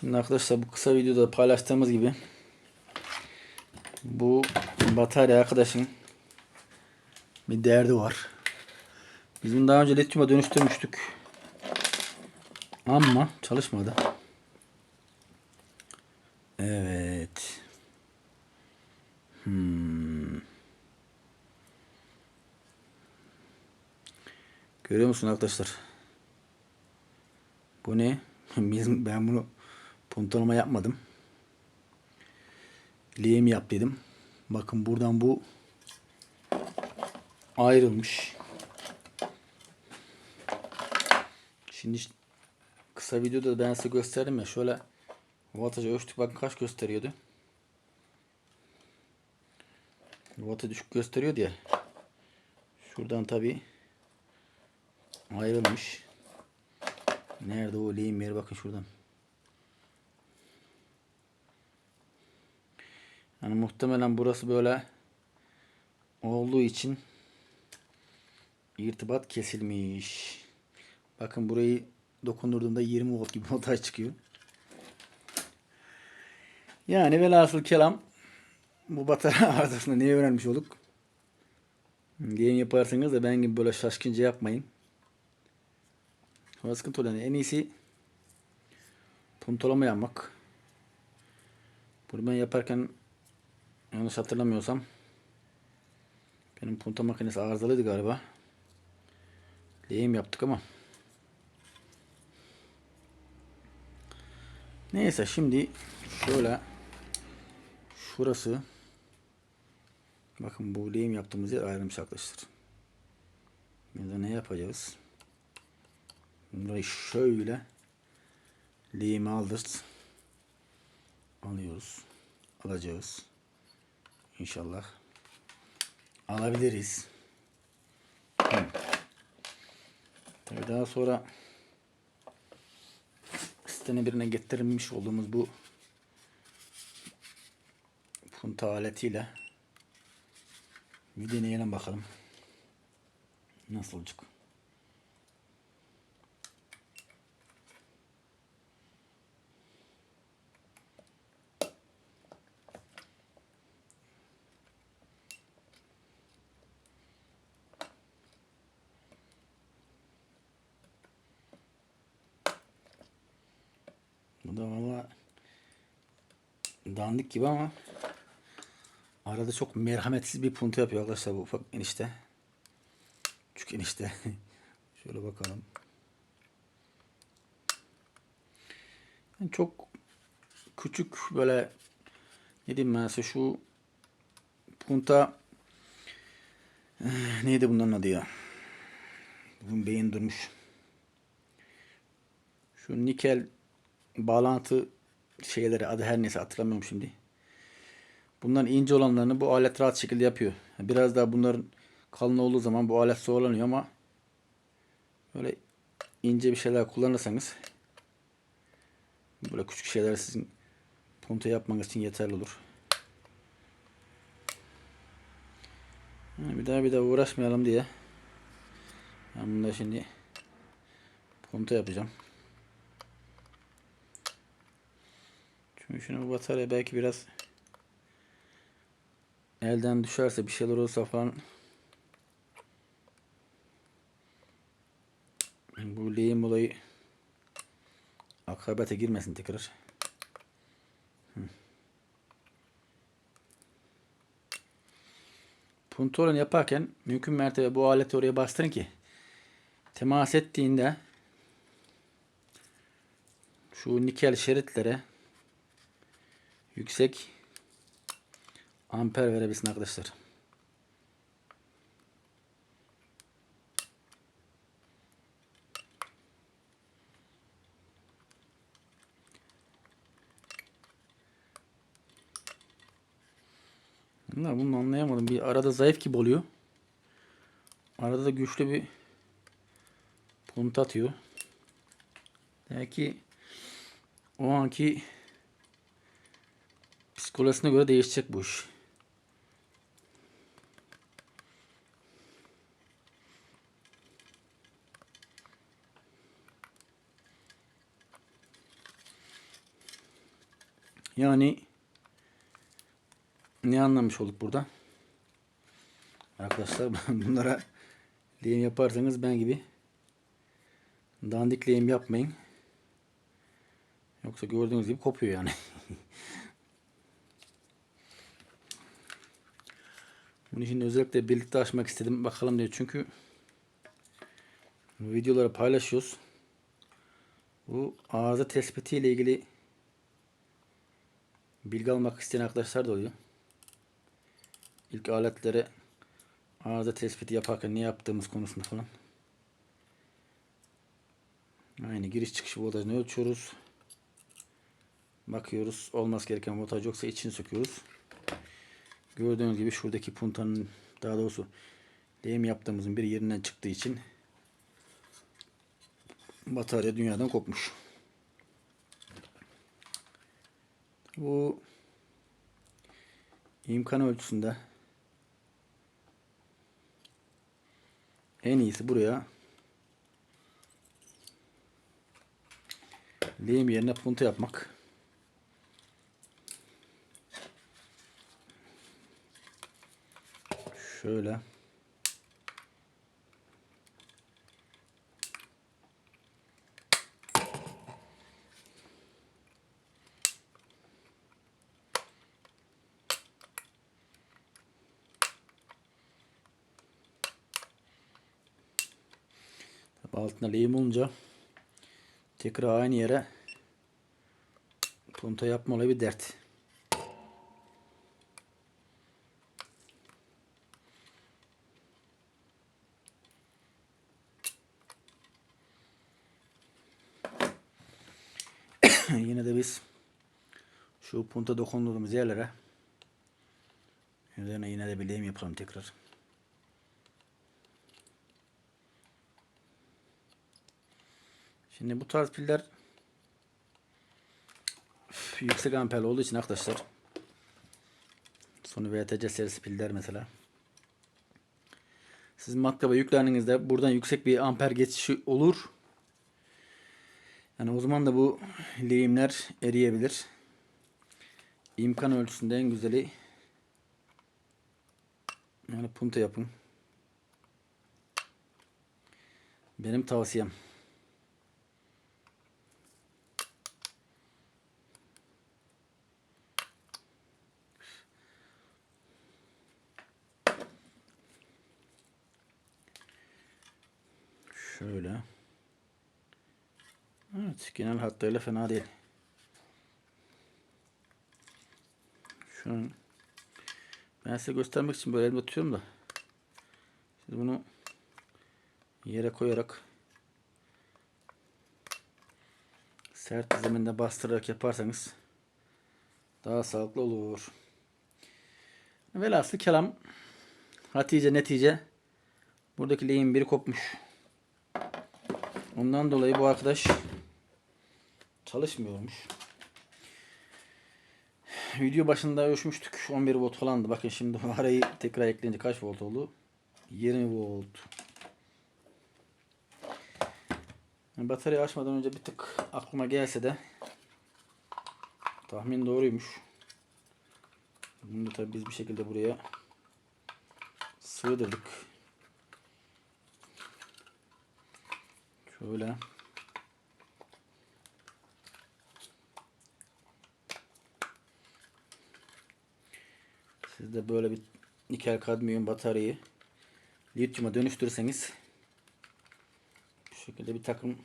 Şimdi arkadaşlar bu kısa videoda paylaştığımız gibi bu batarya arkadaşın bir derdi var. Biz bunu daha önce lityuma dönüştürmüştük. Ama çalışmadı. Evet. Hmm. Görüyor musun arkadaşlar? Bu ne? Ben bunu puntonlama yapmadım. Lehim yap dedim. Bakın buradan bu ayrılmış. Şimdi kısa videoda ben size gösterdim ya şöyle voltajı ölçtük bakın kaç gösteriyordu. Voltaj düşük gösteriyordu ya. Şuradan tabi ayrılmış. Nerede o lehim yeri bakın şuradan. Yani muhtemelen burası böyle olduğu için irtibat kesilmiş. Bakın burayı dokundurduğumda 20 volt gibi voltaj çıkıyor. Yani velhasıl kelam bu batarya arızasında neyi öğrenmiş olduk? Game yaparsanız da ben gibi böyle şaşkınca yapmayın. Sonra sıkıntı oluyor. En iyisi puntolama yapmak. Bunu ben yaparken yanlış hatırlamıyorsam benim punta makinesi arızalıydı galiba. Lehim yaptık ama. Neyse şimdi şöyle şurası bakın bu lehim yaptığımız yer ayrılmış arkadaşlar. De ne yapacağız? Burayı şöyle lehimi aldırt. Alıyoruz. Alacağız. İnşallah. Alabiliriz. Hı. Tabii daha sonra sitene birine getirilmiş olduğumuz bu punta aletiyle bir deneyelim bakalım. Nasıl olacak? Bu da valla dandik gibi ama arada çok merhametsiz bir puntu yapıyor arkadaşlar bu ufak enişte. Küçük enişte. Şöyle bakalım. Yani çok küçük böyle ne diyeyim ben size şu punta eh, neydi bunların adı ya? Bunun beyin durmuş. Şu nikel bağlantı şeyleri adı her neyse hatırlamıyorum şimdi. Bunların ince olanlarını bu alet rahat şekilde yapıyor. Biraz daha bunların kalın olduğu zaman bu alet zorlanıyor ama böyle ince bir şeyler kullanırsanız böyle küçük şeyler sizin punta yapmanız için yeterli olur. Bir daha bir daha uğraşmayalım diye ben bunda şimdi punta yapacağım. Çünkü şunu batarya belki biraz elden düşerse bir şeyler olursa falan bu lehim olayı akabete girmesin tekrar. Hı. Yaparken mümkün mertebe bu aleti oraya bastırın ki temas ettiğinde şu nikel şeritlere yüksek amper verebilsin arkadaşlar. Bunlar bunu anlayamadım. Bir arada zayıf gibi oluyor. Arada da güçlü bir punt atıyor. Demek ki o anki psikolojisine göre değişecek bu iş. Yani ne anlamış olduk burada? Arkadaşlar bunlara lehim yaparsanız ben gibi dandik lehim yapmayın. Yoksa gördüğünüz gibi kopuyor yani. Bunu şimdi özellikle birlikte açmak istedim. Bakalım diye. Çünkü videoları paylaşıyoruz. Bu arıza tespiti ile ilgili bilgi almak isteyen arkadaşlar da oluyor. İlk aletlere arıza tespiti yaparken ne yaptığımız konusunda falan. Aynı giriş çıkış voltajını ölçüyoruz. Bakıyoruz. Olması gereken voltaj yoksa içini söküyoruz. Gördüğünüz gibi şuradaki puntanın daha doğrusu lehim yaptığımızın bir yerinden çıktığı için batarya dünyadan kopmuş. Bu imkan ölçüsünde en iyisi buraya lehim yerine punta yapmak. Şöyle. Altına lehim olunca tekrar aynı yere punta yapma olayı bir dert. Yine de biz şu punta dokunduğumuz yerlere üzerine yine de bir lehim yapalım tekrar. Şimdi bu tarz piller yüksek amperli olduğu için arkadaşlar Sony VTC serisi piller mesela siz matkaba yüklendiğinizde buradan yüksek bir amper geçişi olur. Yani o zaman da bu lehimler eriyebilir. İmkan ölçüsünde en güzeli yani punta yapın. Benim tavsiyem. Şöyle. Evet, genel hatlarıyla fena değil. Şu an ben size göstermek için böyle elimde tutuyorum da. Siz bunu yere koyarak sert zeminde bastırarak yaparsanız daha sağlıklı olur. Velhasıl kelam Hatice netice buradaki lehim biri kopmuş. Ondan dolayı bu arkadaş çalışmıyormuş. Video başında ölçmüştük. 11 volt falandı. Bakın şimdi arayı tekrar ekleyince kaç volt oldu? 20 volt. Yani bataryayı açmadan önce bir tık aklıma gelse de tahmin doğruymuş. Bunu da tabii biz bir şekilde buraya sığdırdık. Şöyle. Siz de böyle bir nikel kadmiyum bataryayı lityuma dönüştürürseniz bu şekilde bir takım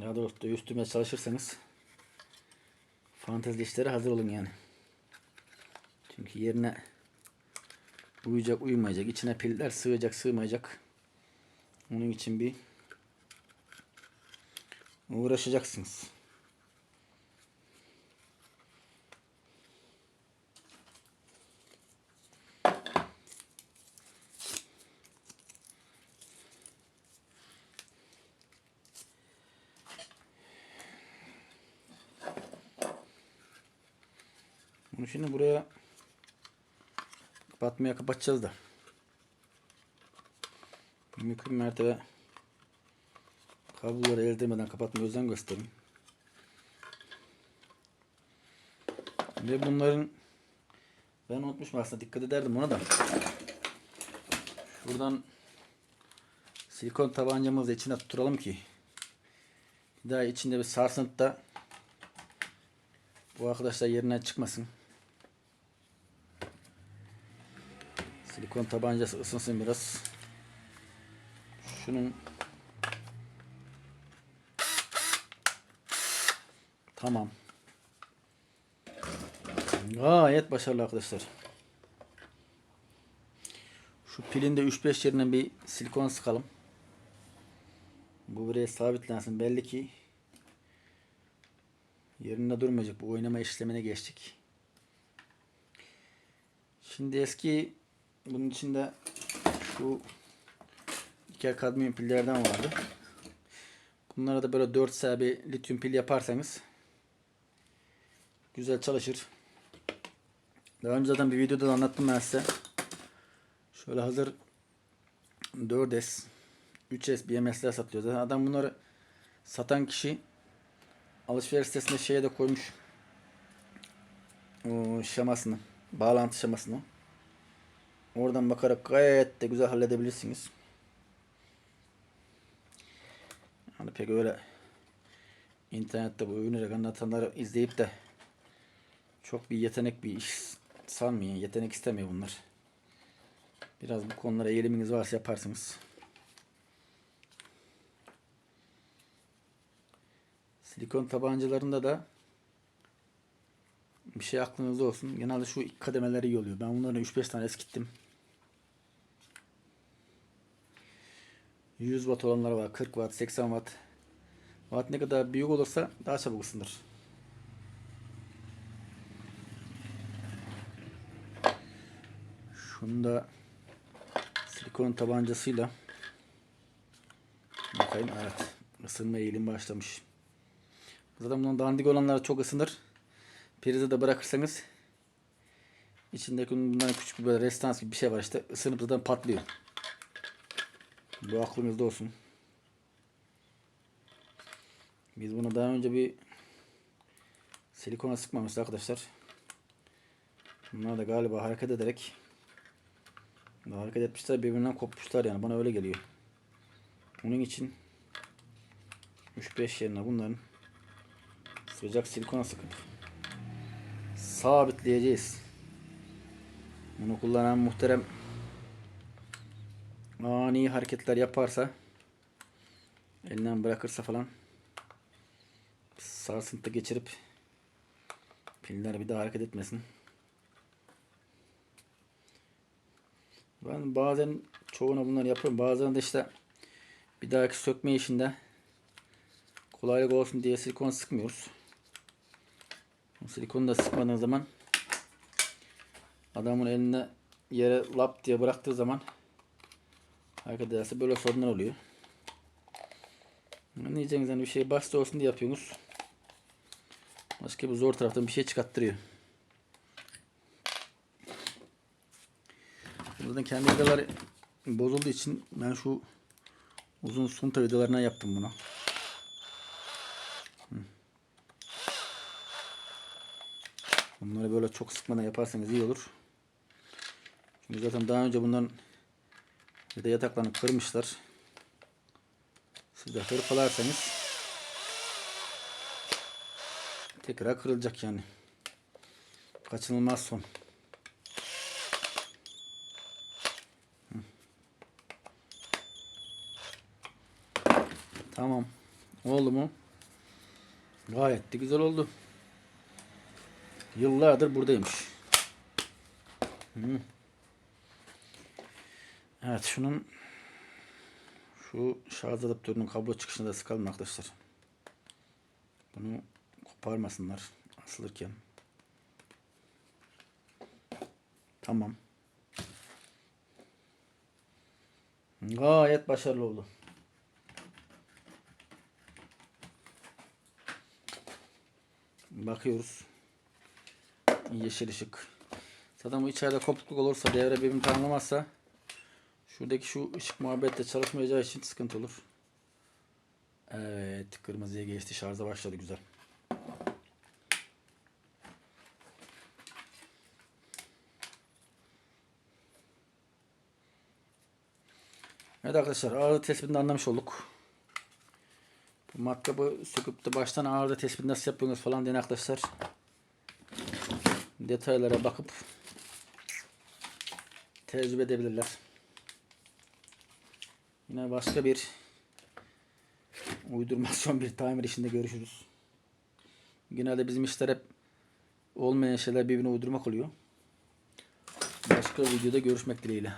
daha doğrusu dönüştürmeye çalışırsanız fantezi işlere hazır olun yani. Çünkü yerine uyuyacak uyumayacak içine piller sığacak sığmayacak onun için bir uğraşacaksınız. Bunu şimdi buraya kapatmaya kapatacağız da. Mümkün mertebe kabloları el değmeden kapatmaya özen gösterin. Ve bunların ben unutmuşum aslında dikkat ederdim ona da. Şuradan silikon tabancamızı içine tutturalım ki daha içinde bir sarsıntıda bu arkadaşlar yerinden çıkmasın. Silikon tabancası ısınsın biraz. Şunun Tamam. Gayet başarılı arkadaşlar. Şu pilin de 3-5 yerine bir silikon sıkalım. Bu buraya sabitlensin. Belli ki yerinde durmayacak. Bu oynama işlemine geçtik. Şimdi eski bunun içinde şu nikel kadmiyum pillerden vardı. Bunlara da böyle 4 sağ bir lityum pil yaparsanız güzel çalışır. Daha önce zaten bir videoda da anlattım ben size. Şöyle hazır 4S 3S BMS'ler satılıyor. Zaten adam bunları satan kişi alışveriş sitesinde şeye de koymuş o şemasını, bağlantı şemasını. Oradan bakarak gayet de güzel halledebilirsiniz. Hani pek öyle internette bu övünerek anlatanları izleyip de çok bir yetenek bir iş sanmıyor. Yetenek istemiyor bunlar. Biraz bu konulara eğiliminiz varsa yaparsınız. Silikon tabancalarında da bir şey aklınızda olsun. Genelde şu ilk kademeleri iyi oluyor. Ben bunların 3-5 tane eskittim. 100 watt olanlar var. 40 watt, 80 watt. Watt ne kadar büyük olursa daha çabuk ısınır. Şunu da silikon tabancasıyla bakayım evet ısınma eğilim başlamış. Zaten bunun dandik olanlar çok ısınır. Prize de bırakırsanız içindeki bundan küçük bir böyle restans gibi bir şey var işte ısınıp zaten patlıyor. Bu aklınızda olsun. Biz bunu daha önce bir silikona sıkmamışız arkadaşlar. Bunlar da galiba hareket ederek hareket etmişler birbirinden kopmuşlar yani bana öyle geliyor. Onun için 3-5 yerine bunların sıcak silikona sıkıp sabitleyeceğiz. Bunu kullanan muhterem ani hareketler yaparsa elinden bırakırsa falan sarsıntı geçirip piller bir daha hareket etmesin. Ben bazen çoğuna bunları yapıyorum. Bazen de işte bir dahaki sökme işinde kolaylık olsun diye silikon sıkmıyoruz. Silikonu da sıkmadığın zaman adamın eline yere lap diye bıraktığı zaman ederse böyle sorunlar oluyor. Ne diyeceğiniz hani bir şey basit olsun diye yapıyorsunuz. Başka bu zor taraftan bir şey çıkarttırıyor. Zaten kendi vidalar bozulduğu için ben şu uzun sunta vidalarına yaptım bunu. Bunları böyle çok sıkmadan yaparsanız iyi olur. Çünkü zaten daha önce bundan vida yataklarını kırmışlar. Siz de hırpalarsanız tekrar kırılacak yani. Kaçınılmaz son. Tamam. Oldu mu? Gayet de güzel oldu. Yıllardır buradaymış. Evet şunun şu şarj adaptörünün kablo çıkışını da sıkalım arkadaşlar. Bunu koparmasınlar asılırken. Tamam. Gayet başarılı oldu. Bakıyoruz yeşil ışık. Zaten bu içeride kopukluk olursa devre birbirini tanımlamazsa şuradaki şu ışık muhabbetle çalışmayacağı için sıkıntı olur. Evet kırmızıya geçti şarja başladı güzel. Evet arkadaşlar ağırlık tespitini anlamış olduk. Bu matkabı söküp de baştan ağırlık tespitini nasıl yapıyorsunuz falan diye arkadaşlar detaylara bakıp tecrübe edebilirler. Yine başka bir uydurmasyon bir tamir işinde görüşürüz. Genelde bizim işler hep olmayan şeyler birbirine uydurmak oluyor. Başka videoda görüşmek dileğiyle.